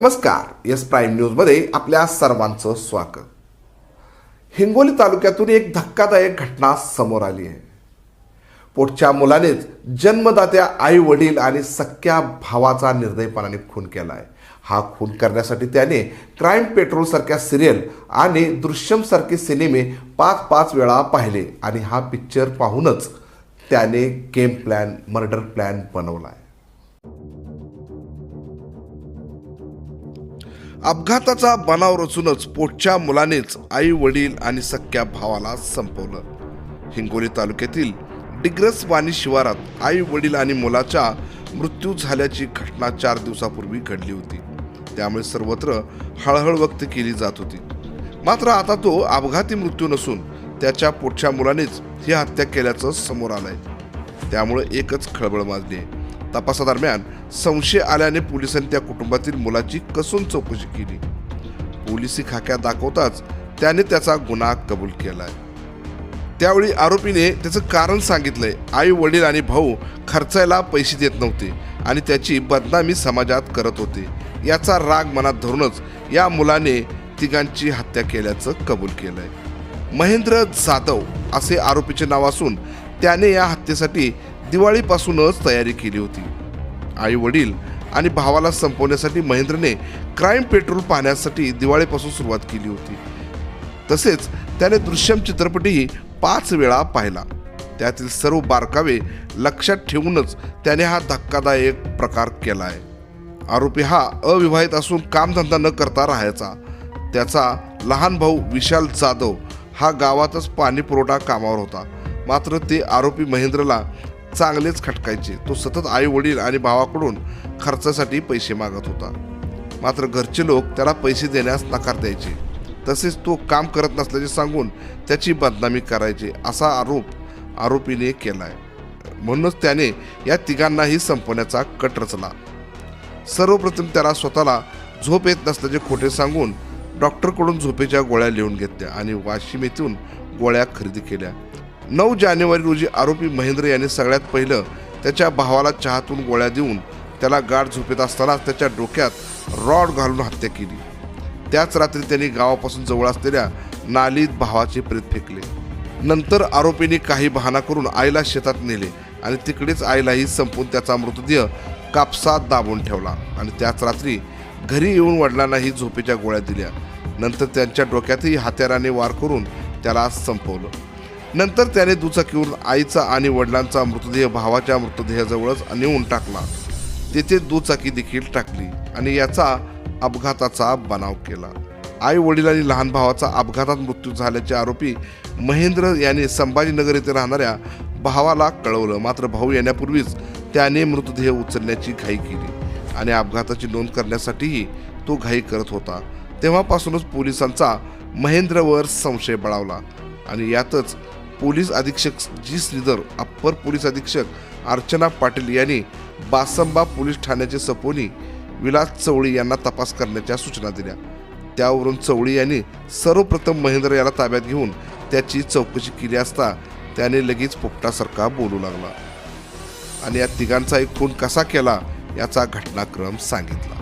नमस्कार S prime न्यूजमध्ये आपल्या सर्वांचं स्वागत. हिंगोली तालुक्यातून एक धक्कादायक घटना समोर आली आहे. पोटच्या मुलानेच जन्मदात्या आई वडील आणि सख्या भावाचा निर्दयपणाने खून केला आहे हा खून करण्यासाठी त्याने क्राईम पेट्रोल सारख्या सिरियल आणि दृश्यम सारखे सिनेमे पाच पाच वेळा पाहिले आणि हा पिक्चर पाहूनच त्याने गेम प्लॅन मर्डर प्लॅन बनवला आहे अपघाताचा बनाव रचूनच पोटच्या मुलानेच आई वडील आणि सख्या भावाला संपवलं. हिंगोली तालुक्यातील डिग्रस वाणी शिवारात आई वडील आणि मुलाच्या मृत्यू झाल्याची घटना चार दिवसापूर्वी घडली होती. त्यामुळे सर्वत्र हळहळ व्यक्त केली जात होती. मात्र आता तो अपघाती मृत्यू नसून त्याच्या पोटच्या मुलानेच ही हत्या केल्याचं समोर आलंय. त्यामुळे एकच खळबळ माजली आहे तपासादरम्यान संशय आल्याने पोलिसांनी त्या कुटुंबातील मुलाची कसून चौकशी केली. पोलिसी खाक्यात दाखवताच त्याने त्याचा गुन्हा कबूल केलाय. त्यावेळी आरोपीने त्याचं कारण सांगितलंय. आई वडील आणि भाऊ खर्चायला पैसे देत नव्हते आणि त्याची बदनामी समाजात करत होते. याचा राग मनात धरूनच या मुलाने तिघांची हत्या केल्याचं कबूल केलंय. महेंद्र जाधव असे आरोपीचे नाव असून त्याने या हत्येसाठी दिवाळीपासूनच तयारी केली होती. आई वडील आणि भावाला संपवण्यासाठी महेंद्रने क्राईम पेट्रोल पाहण्यासाठी दिवाळीपासून सुरुवात केली होती. तसेच त्याने दृश्यम चित्रपटही पाच वेळा पाहिला. त्यातील सर्व बारकावे लक्षात ठेवूनच त्याने हा धक्कादायक प्रकार केला आहे आरोपी हा अविवाहित असून कामधंदा न करता राहायचा. त्याचा लहान भाऊ विशाल जाधव हा गावातच पाणी पुरवठा कामावर होता. मात्र ते आरोपी महेंद्रला चांगलेच खटकायचे. तो सतत आई वडील आणि भावाकडून खर्चासाठी पैसे मागत होता. मात्र घरचे लोक त्याला पैसे देण्यास नकार द्यायचे. तसेच तो काम करत नसल्याचे सांगून त्याची बदनामी करायचे असा आरोप आरोपीने केलाय. म्हणूनच त्याने या तिघांनाही संपवण्याचा कट रचला. सर्वप्रथम त्याला स्वतःला झोप येत नसल्याचे खोटे सांगून डॉक्टरकडून झोपेच्या गोळ्या लिहून घेतल्या आणि वाशिम येथून गोळ्या खरेदी केल्या. नऊ जानेवारी रोजी आरोपी महेंद्र यांनी सगळ्यात पहिलं त्याच्या भावाला चहातून गोळ्या देऊन त्याला गाठ झोपेत असतानाच त्याच्या डोक्यात रॉड घालून हत्या केली. त्याच रात्री त्यांनी गावापासून जवळ असलेल्या नालीत भावाचे प्रेत फेकले. नंतर आरोपींनी काही बहाणा करून आईला शेतात नेले आणि तिकडेच आईलाही संपून त्याचा मृतदेह कापसात दाबून ठेवला आणि त्याच रात्री घरी येऊन वडिलांनाही झोपेच्या गोळ्या दिल्या. नंतर त्यांच्या डोक्यातही हत्याराने वार करून त्याला संपवलं. नंतर त्याने दुचाकीवरून आईचा आणि वडिलांचा मृतदेह भावाच्या मृतदेहाजवळच नेऊन टाकला. तेथे दुचाकी देखील टाकली आणि याचा अपघाताचा बनाव केला. आई वडील आणि लहान भावाचा अपघातात मृत्यू झाल्याचे आरोपी महेंद्र याने संभाजीनगर येथे राहणाऱ्या भावाला कळवलं. मात्र भाऊ येण्यापूर्वीच त्याने मृतदेह उचलण्याची घाई केली आणि अपघाताची नोंद करण्यासाठीही तो घाई करत होता. तेव्हापासूनच पोलिसांचा महेंद्रवर संशय बळावला आणि यातच पोलीस अधीक्षक जी श्रीधर अप्पर पोलीस अधीक्षक अर्चना पाटील यांनी बासंबा पोलीस ठाण्याचे सपोनी विलास चवळी यांना तपास करण्याच्या सूचना दिल्या. त्यावरून चवळी यांनी सर्वप्रथम महेंद्र याला ताब्यात घेऊन त्याची चौकशी केली असता त्याने लगेच पोपटासारखा बोलू लागला. आणि या तिघांचा एक खून कसा केला याचा घटनाक्रम सांगितला.